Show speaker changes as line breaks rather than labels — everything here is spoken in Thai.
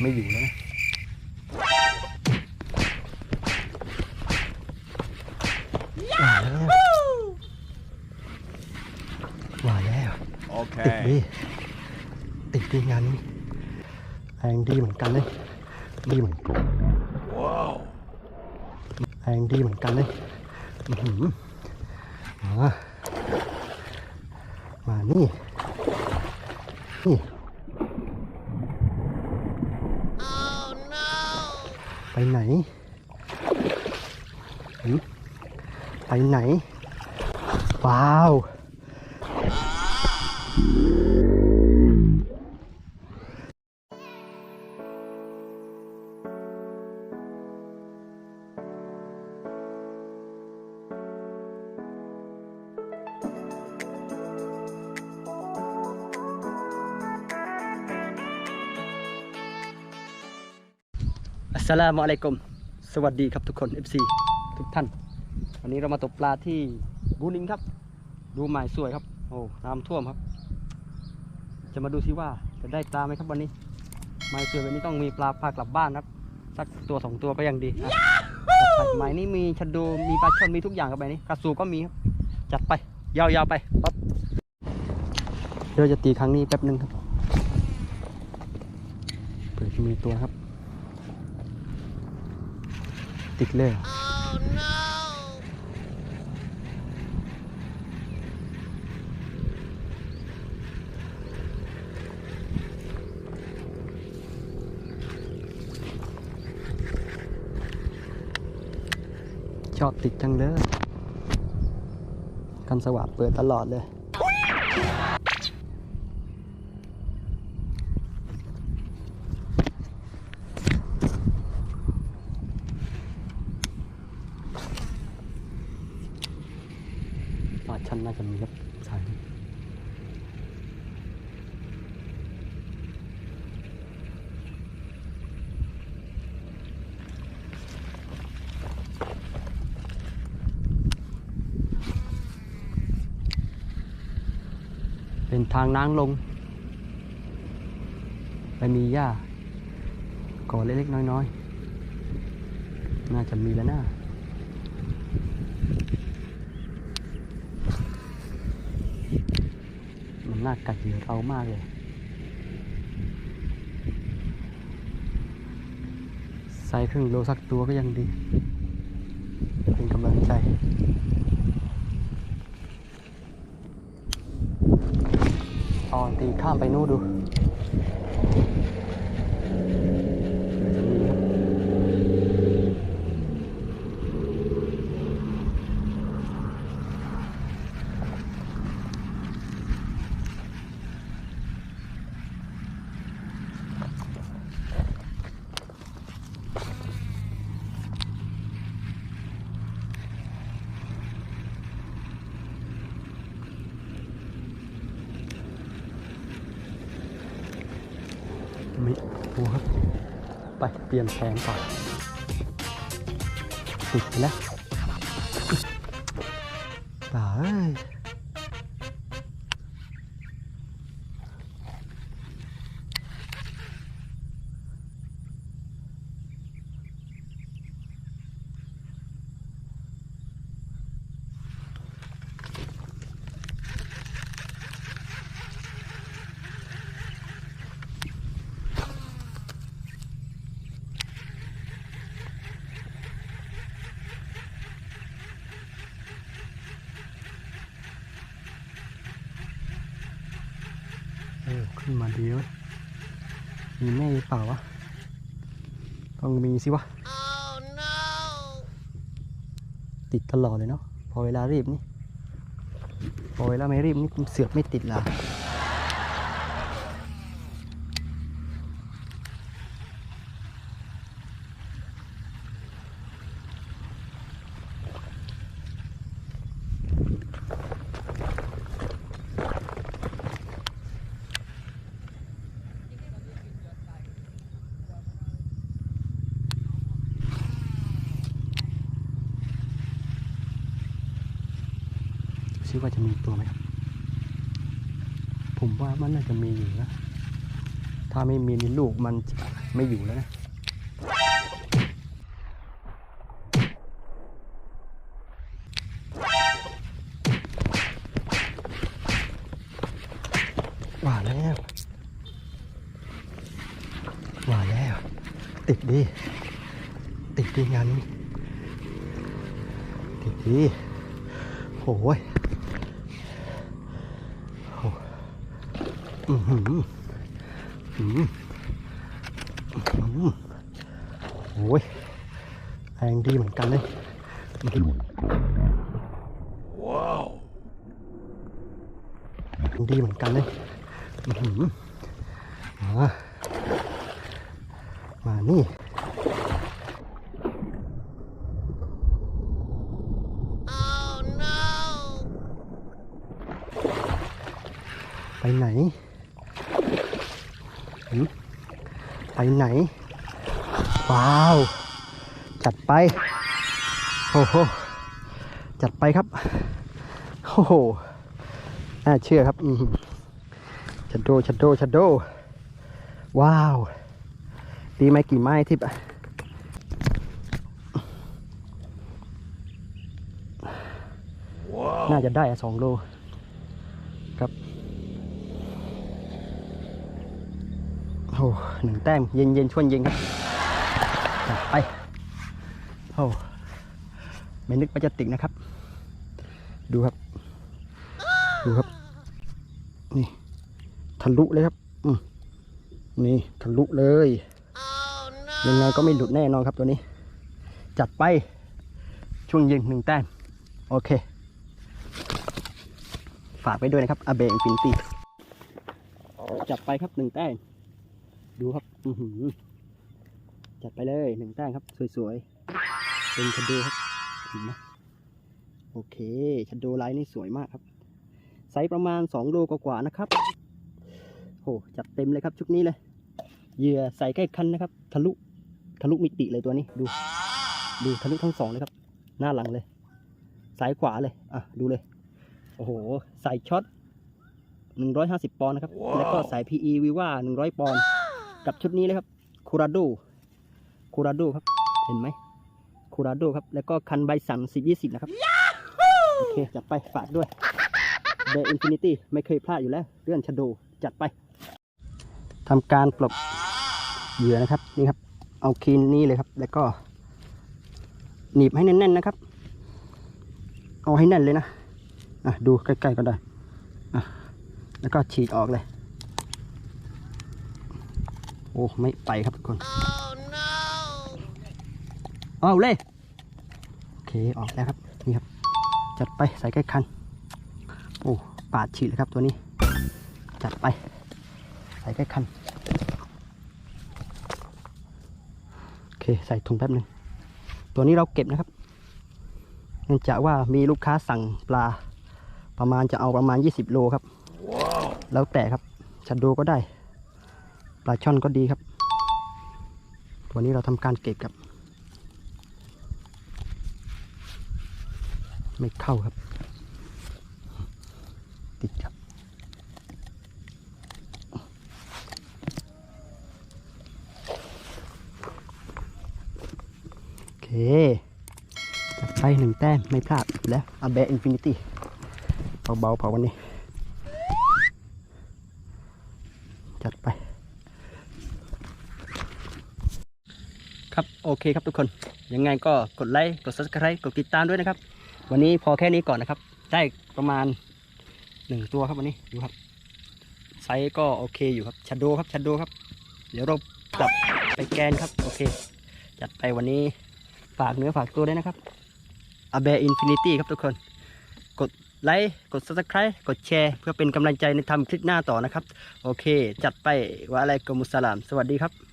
ไม่อยู่แล้วนะว่าแล้วว่าแล้วติด
Okay.
ดิติดดีงานนี้แรงดีเหมือนกันเลยดีเหมือน
Whoa.
แรงดีเหมือนกันเลยอื้อหือมามานี่นี่ ไปไหนหืมไปไหน ว้าว สสลามุอะลัยกุม สวัสดีครับทุกคน FC ทุกท่าน วันนี้เรามาตกปลาที่บูนิงครับ ดูหมายสวยครับ โอ้ น้ำท่วมครับ จะมาดูซิว่าจะได้ปลาไหมครับวันนี้ หมายสวยวันนี้ต้องมีปลาพากลับบ้านครับ สักตัวสองตัวก็ยังดีอะจัดไปหมายนี้มีชะโดมีปลาช่อนมีทุกอย่างครับใบนี้กระสูก็มีครับ จัดไป ยาวๆไปปั๊บเดี๋ยวเราจะตีครั้งนี้แป๊บหนึงครับเผื่อจะมีตัวครับ ติดเลย ชอบติดจังเลย กันสว่างเปิดตลอดเลย ชันน่าจะมีครับสายเป็นทางน้ำลง ไปมีหญ้าก่อเล็กๆน้อยๆ น่าจะมีแล้วนะ มั น่ากัดเหยื่อเรามากเลย ใส่ครึ่งโลสักตัวก็ยังดี เป็นกำลังใจตอนตีข้ามไปนู่นดูเผื่อจะมีครับ ไม่โอ้ครับ ไป เปลี่ยนแผงก่อนติดไปแล้วตาย ออขึ้นมาดีเว้ยมีแม่หรือเปล่าวะ ต้องมีสิวะติดตลอดเลยเนาะพอเวลารีบนี่ พอเวลาไม่รีบนี่เสือกไม่ติดละ ซิว่าจะมีตัวไหมครับ ผมว่ามันน่าจะมีอยู่นะ ถ้าไม่มีลูกมันจะไม่อยู่แล้วนะว่าแล้วว่าแล้ว ติดดี ติดดีงานนี้ติดดีโอ้ยโอ้ อือหืออือหือโอ้ยแรงดีเหมือนกันเลยว้าวแรงดีเหมือนกันเลยอื้อหือมามานี่ไปไหน หืมไปไหน ว้าว จัดไป โอ้โห จัดไปครับ โอ้โห น่าเชื่อครับอืมชัดโดชัดโดชัดโด ว้าว ดีไหมกี่ไม้ทิพย์อะน่าจะได้สองโลครับ โอ้หนึ่งแต้มเย็นเย็นช่วงเย็นครับไปโอ้ไม่นึกว่าจะติดนะครับ ดูครับ ดูครับ นี่ทะลุเลยครับอืนี่ทะลุเลยยังไงก็ไม่หลุดแน่นอนครับตัวนี้ จัดไปช่วงเย็นหนึ่งแต้มโอเค ฝากไปด้วยนะครับอาเบอินฟินตี้จัดไปครับหนึ่งแต้ม ดูครับอือหือจัดไปเลยหนึ่งแต้มครับ สวยๆ เป็นชันโดครับเห็นไหมโอเคชันโดไลน์นี่สวยมากครับ ไซส์ประมาณ 2 โลกว่าๆนะครับโหจัดเต็มเลยครับชุดนี้เลยเหยื่อใส่ใกล้คันนะครับ ทะลุทะลุมิติเลยตัวนี้ดู ดูทะลุทั้งสองเลยครับ หน้าหลังเลยซ้ายขวาเลยอะดูเลยโอ้โหใส่ช็อต150 ปอนด์นะครับ แล้วก็สาย PE วิว่า100 ปอนด์ กับชุดนี้เลยครับคูราโดคูราโดครับ เห็นไหมคูราโดครับ แล้วก็คันใบสั่ง10 20นะครับ โอเค จัดไป ฝากด้วยเดอินฟินิตี้ไม่เคยพลาดอยู่แล้ว เรื่องชะโดจัดไปทำการปลบเหยื่อนะครับ นี่ครับ เอาคีนนี้เลยครับ แล้วก็หนีบให้แน่นๆนะครับ เอาให้แน่นเลยนะ อะ ดูใกล้ๆก็ได้ อะ แล้วก็ฉีกออกเลย โอ้ไม่ไปครับทุกคน เอาเลย โอเคออกแล้วครับ นี่ครับ จัดไปใส่ใกล้คัน โอ้ปาดฉีดเลยครับตัวนี้ จัดไป ใส่ใกล้คัน โอเคใส่ถุงแป๊บหนึ่งตัวนี้เราเก็บนะครับ เนื่องจากว่ามีลูกค้าสั่งปลา ประมาณจะเอาประมาณ 20 โลครับ แล้วแต่ครับชัดโดก็ได้ ปลาช่อนก็ดีครับ ตัวนี้เราทำการเก็บครับ ไม่เข้าครับ ติดครับโอเคจับไปหนึ่งแต้มไม่พลาดแล้วอาเบอินฟินิตี้เบาๆเผาวันนี้ จัดไป ครับ โอ เคครับทุกคน ยังไงก็กดไลค์ กด subscribe กดติดตามด้วยนะครับ วันนี้พอแค่นี้ก่อนนะครับ ได้ประมาณหนึ่งตัวครับวันนี้ดูครับ ไซส์ก็โอเคอยู่ครับชัดโดครับชัดโดครับ เดี๋ยวเรากลับไปแกนครับ โอเค จัดไปวันนี้ฝากเนื้อฝากตัวด้วยนะครับอาเบอินฟินิตี้ครับทุกคน กดไลค์ กด subscribe กดแชร์ เพื่อเป็นกำลังใจในทำคลิปหน้าต่อนะครับ โอเค จัดไปว่าอะไรกมุสลาม สวัสดีครับ